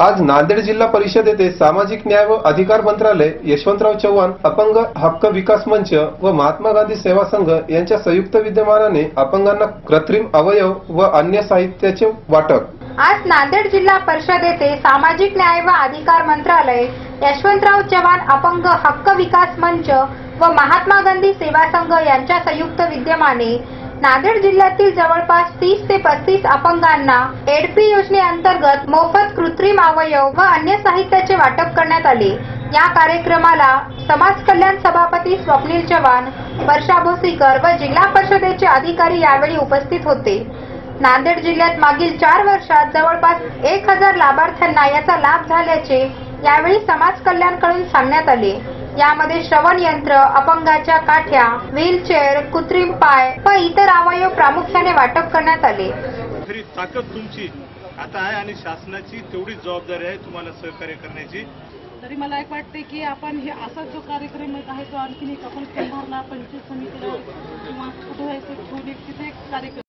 आज नांदेड जिल्हा परिषद येथे सामाजिक न्याय व अधिकार मंत्रालय यशवंतराव चव्हाण अपंग हक्क विकास मंच व महात्मा गांधी सेवा संघ यांच्या संयुक्त विद्यमानाने अपंगांना कृत्रिम अवयव व अन्य साहित्याचे वाटप. आज नांदेड जिल्हा परिषद येथे सामाजिक न्याय व अधिकार मंत्रालय यशवंतराव चव्हाण अपंग हक्क विकास मंच व महात्मा गांधी सेवा संघ यांच्या संयुक्त विद्यमाने नांदेड जिल्ह्यातील जवळपास तीस ते पस्तीस अपंगांना एडपी योजनेअंतर्गत मोफत कृत्रिम अवयव व अन्य साहित्याचे वाटप करण्यात आले. या कार्यक्रमाला समाज कल्याण सभापती स्वप्नील चव्हाण वर्षा भोसीकर व जिल्हा परिषदेचे अधिकारी यावेळी उपस्थित होते. नांदेड जिल्ह्यात मागील चार वर्षात जवळपास एक हजार लाभार्थ्यांना याचा लाभ झाल्याचे यावेळी समाज कल्याणकडून सांगण्यात आले. यामध्ये श्रवण यंत्र अपंगाच्या काठ्या व्हीलचेअर कृत्रिम पाय व इतर अवयव प्रामुख्याने वाटप करण्यात आले. खरी ताकद तुमची आता आहे आणि शासनाची तेवढीच जबाबदारी आहे तुम्हाला सहकार्य करण्याची. तरी मला एक वाटते की आपण हे असा जो कार्यक्रम आहे तो आणखीन एक आपण कुंभारला पंचायत समितीला किंवा कुठे तिथे एक कार्यक्रम.